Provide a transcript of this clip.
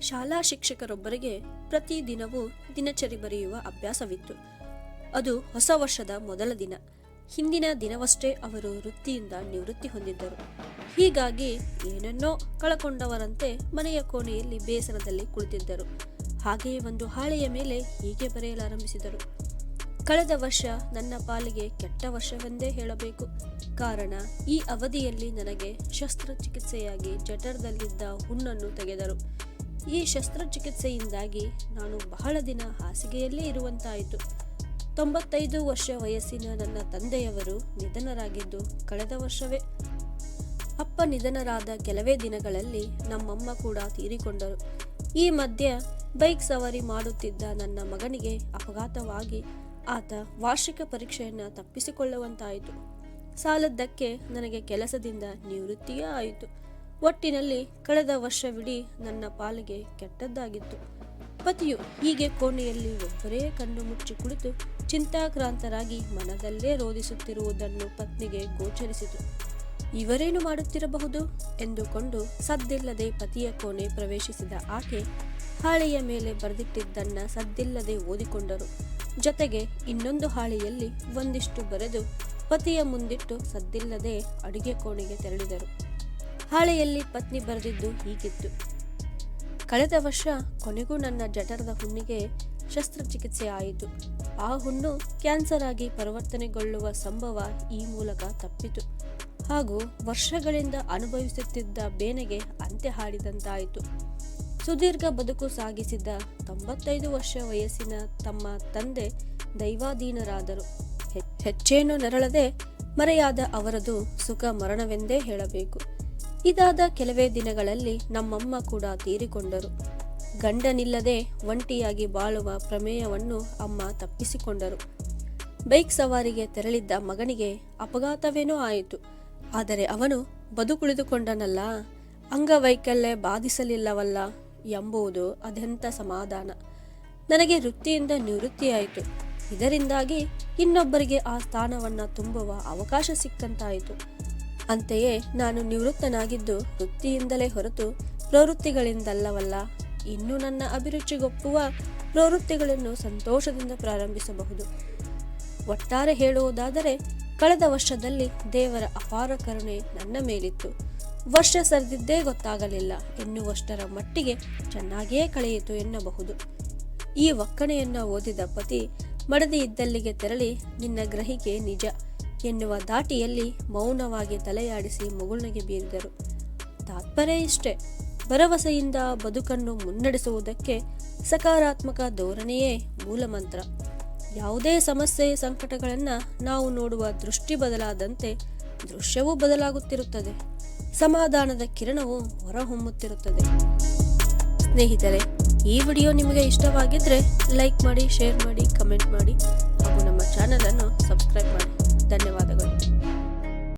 ಶಾಲಾ ಶಿಕ್ಷಕರೊಬ್ಬರಿಗೆ ಪ್ರತಿದಿನವೂ ದಿನಚರಿ ಬರೆಯುವ ಅಭ್ಯಾಸವಿತ್ತು. ಅದು ಹೊಸ ವರ್ಷದ ಮೊದಲ ದಿನ. ಹಿಂದಿನ ದಿನವಷ್ಟೇ ಅವರು ವೃತ್ತಿಯಿಂದ ನಿವೃತ್ತಿ ಹೊಂದಿದ್ದರು. ಹೀಗಾಗಿ ಏನನ್ನೋ ಕಳಕೊಂಡವರಂತೆ ಮನೆಯ ಕೋಣೆಯಲ್ಲಿ ಬೇಸರದಲ್ಲಿ ಕುಳಿತಿದ್ದರು. ಹಾಗೆಯೇ ಒಂದು ಹಾಳೆಯ ಮೇಲೆ ಹೀಗೆ ಬರೆಯಲಾರಂಭಿಸಿದರು. ಕಳೆದ ವರ್ಷ ನನ್ನ ಪಾಲಿಗೆ ಕೆಟ್ಟ ವರ್ಷವೆಂದೇ ಹೇಳಬೇಕು. ಕಾರಣ, ಈ ಅವಧಿಯಲ್ಲಿ ನನಗೆ ಶಸ್ತ್ರಚಿಕಿತ್ಸೆಯಾಗಿ ಜಠರದಲ್ಲಿದ್ದ ಹುಣ್ಣನ್ನು ತೆಗೆದರು. ಈ ಶಸ್ತ್ರಚಿಕಿತ್ಸೆಯಿಂದಾಗಿ ನಾನು ಬಹಳ ದಿನ ಹಾಸಿಗೆಯಲ್ಲೇ ಇರುವಂತಾಯಿತು. ತೊಂಬತ್ತೈದು ವರ್ಷ ವಯಸ್ಸಿನ ನನ್ನ ತಂದೆಯವರು ನಿಧನರಾಗಿದ್ದು ಕಳೆದ ವರ್ಷವೇ. ಅಪ್ಪ ನಿಧನರಾದ ಕೆಲವೇ ದಿನಗಳಲ್ಲಿ ನಮ್ಮಮ್ಮ ಕೂಡ ತೀರಿಕೊಂಡರು. ಈ ಮಧ್ಯೆ ಬೈಕ್ ಸವಾರಿ ಮಾಡುತ್ತಿದ್ದ ನನ್ನ ಮಗನಿಗೆ ಅಪಘಾತವಾಗಿ ಆತ ವಾರ್ಷಿಕ ಪರೀಕ್ಷೆಯನ್ನು ತಪ್ಪಿಸಿಕೊಳ್ಳುವಂತಾಯಿತು. ಸಾಲದ್ದಕ್ಕೆ ನನಗೆ ಕೆಲಸದಿಂದ ನಿವೃತ್ತಿಯೇ ಆಯಿತು. ಒಟ್ಟಿನಲ್ಲಿ ಕಳೆದ ವರ್ಷವಿಡೀ ನನ್ನ ಪಾಲಿಗೆ ಕೆಟ್ಟದ್ದಾಗಿತ್ತು. ಪತಿಯು ಹೀಗೆ ಕೋಣೆಯಲ್ಲಿ ಒಬ್ಬರೇ ಕಣ್ಣು ಮುಚ್ಚಿ ಕುಳಿತು ಚಿಂತಾಕ್ರಾಂತರಾಗಿ ಮನದಲ್ಲೇ ರೋಧಿಸುತ್ತಿರುವುದನ್ನು ಪತ್ನಿಗೆ ಗೋಚರಿಸಿತು. ಇವರೇನು ಮಾಡುತ್ತಿರಬಹುದು? ಎಂದುಕೊಂಡು ಸದ್ದಿಲ್ಲದೆ ಪತಿಯ ಕೋಣೆ ಪ್ರವೇಶಿಸಿದ ಆಕೆ ಹಾಳೆಯ ಮೇಲೆ ಬರೆದಿಟ್ಟಿದ್ದನ್ನ ಸದ್ದಿಲ್ಲದೆ ಓದಿಕೊಂಡರು. ಜೊತೆಗೆ ಇನ್ನೊಂದು ಹಾಳೆಯಲ್ಲಿ ಒಂದಿಷ್ಟು ಬರೆದು ಪತಿಯ ಮುಂದಿಟ್ಟು ಸದ್ದಿಲ್ಲದೆ ಅಡುಗೆ ಕೋಣೆಗೆ ತೆರಳಿದರು. ಹಾಳೆಯಲ್ಲಿ ಪತ್ನಿ ಬರೆದಿದ್ದು ಹೀಗಿತ್ತು. ಕಳೆದ ವರ್ಷ ಕೊನೆಗೂ ನನ್ನ ಜಠರದ ಹುಣ್ಣಿಗೆ ಶಸ್ತ್ರಚಿಕಿತ್ಸೆ ಆಯಿತು. ಆ ಹುಣ್ಣು ಕ್ಯಾನ್ಸರ್ ಆಗಿ ಪರಿವರ್ತನೆಗೊಳ್ಳುವ ಸಂಭವ ಈ ಮೂಲಕ ತಪ್ಪಿತು. ಹಾಗೂ ವರ್ಷಗಳಿಂದ ಅನುಭವಿಸುತ್ತಿದ್ದ ಬೇನೆಗೆ ಅಂತ್ಯ ಹಾಡಿದಂತಾಯಿತು. ಸುದೀರ್ಘ ಬದುಕು ಸಾಗಿಸಿದ ತೊಂಬತ್ತೈದು ವರ್ಷ ವಯಸ್ಸಿನ ತಮ್ಮ ತಂದೆ ದೈವಾಧೀನರಾದರು. ಹೆಚ್ಚೇನು ನರಳದೆ ಮರೆಯಾದ ಅವರದು ಸುಖ ಮರಣವೆಂದೇ ಹೇಳಬೇಕು. ಇದಾದ ಕೆಲವೇ ದಿನಗಳಲ್ಲಿ ನಮ್ಮಮ್ಮ ಕೂಡ ತೀರಿಕೊಂಡರು. ಗಂಡನಿಲ್ಲದೆ ಒಂಟಿಯಾಗಿ ಬಾಳುವ ಪ್ರಮೇಯವನ್ನು ಅಮ್ಮ ತಪ್ಪಿಸಿಕೊಂಡರು. ಬೈಕ್ ಸವಾರಿಗೆ ತೆರಳಿದ್ದ ಮಗನಿಗೆ ಅಪಘಾತವೇನೋ ಆಯಿತು. ಆದರೆ ಅವನು ಬದುಕುಳಿದುಕೊಂಡನಲ್ಲ ಅಂಗವೈಕಲ್ಯ ಬಾಧಿಸಲಿಲ್ಲವಲ್ಲ ಎಂಬುದು ಅದೆಂಥ ಸಮಾಧಾನ. ನನಗೆ ವೃತ್ತಿಯಿಂದ ನಿವೃತ್ತಿಯಾಯಿತು. ಇದರಿಂದಾಗಿ ಇನ್ನೊಬ್ಬರಿಗೆ ಆ ಸ್ಥಾನವನ್ನು ತುಂಬುವ ಅವಕಾಶ ಸಿಕ್ಕಂತಾಯಿತು. ಅಂತೆಯೇ ನಾನು ನಿವೃತ್ತನಾಗಿದ್ದು ವೃತ್ತಿಯಿಂದಲೇ ಹೊರತು ಪ್ರವೃತ್ತಿಗಳಿಂದಲ್ಲವಲ್ಲ. ಇನ್ನು ನನ್ನ ಅಭಿರುಚಿಗೊಪ್ಪುವ ಪ್ರವೃತ್ತಿಗಳನ್ನು ಸಂತೋಷದಿಂದ ಪ್ರಾರಂಭಿಸಬಹುದು. ಒಟ್ಟಾರೆ ಹೇಳುವುದಾದರೆ, ಕಳೆದ ವರ್ಷದಲ್ಲಿ ದೇವರ ಅಪಾರ ಕರುಣೆ ನನ್ನ ಮೇಲಿತ್ತು. ವರ್ಷ ಸರಿದಿದ್ದೇ ಗೊತ್ತಾಗಲಿಲ್ಲ. ಎನ್ನುವಷ್ಟರ ಮಟ್ಟಿಗೆ ಚೆನ್ನಾಗಿಯೇ ಕಳೆಯಿತು ಎನ್ನಬಹುದು. ಈ ಒಕ್ಕಣೆಯನ್ನು ಓದಿದ ಪತಿ ಮಡದಿ ಇದ್ದಲ್ಲಿಗೆ ತೆರಳಿ, ನಿನ್ನ ಗ್ರಹಿಕೆ ನಿಜ. ಎನ್ನುವ ದಾಟಿಯಲ್ಲಿ ಮೌನವಾಗಿ ತಲೆಯಾಡಿಸಿ ಮಗುಳಿಗೆ ಬೀರಿದರು. ತಾತ್ಪರ್ಯ ಇಷ್ಟೇ. ಭರವಸೆಯಿಂದ ಬದುಕನ್ನು ಮುನ್ನಡೆಸುವುದಕ್ಕೆ ಸಕಾರಾತ್ಮಕ ಧೋರಣೆಯೇ ಮೂಲಮಂತ್ರ. ಯಾವುದೇ ಸಮಸ್ಯೆ, ಸಂಕಟಗಳನ್ನು ನಾವು ನೋಡುವ ದೃಷ್ಟಿ ಬದಲಾದಂತೆ ದೃಶ್ಯವೂ ಬದಲಾಗುತ್ತಿರುತ್ತದೆ. ಸಮಾಧಾನದ ಕಿರಣವು ಹೊರಹೊಮ್ಮುತ್ತಿರುತ್ತದೆ. ಸ್ನೇಹಿತರೆ, ಈ ವಿಡಿಯೋ ನಿಮಗೆ ಇಷ್ಟವಾಗಿದ್ದರೆ ಲೈಕ್ ಮಾಡಿ, ಶೇರ್ ಮಾಡಿ, ಕಮೆಂಟ್ ಮಾಡಿ ಹಾಗೂ ನಮ್ಮ ಚಾನಲನ್ನು ಸಬ್ಸ್ಕ್ರೈಬ್ ಮಾಡಿ. ధన్యవాదాలు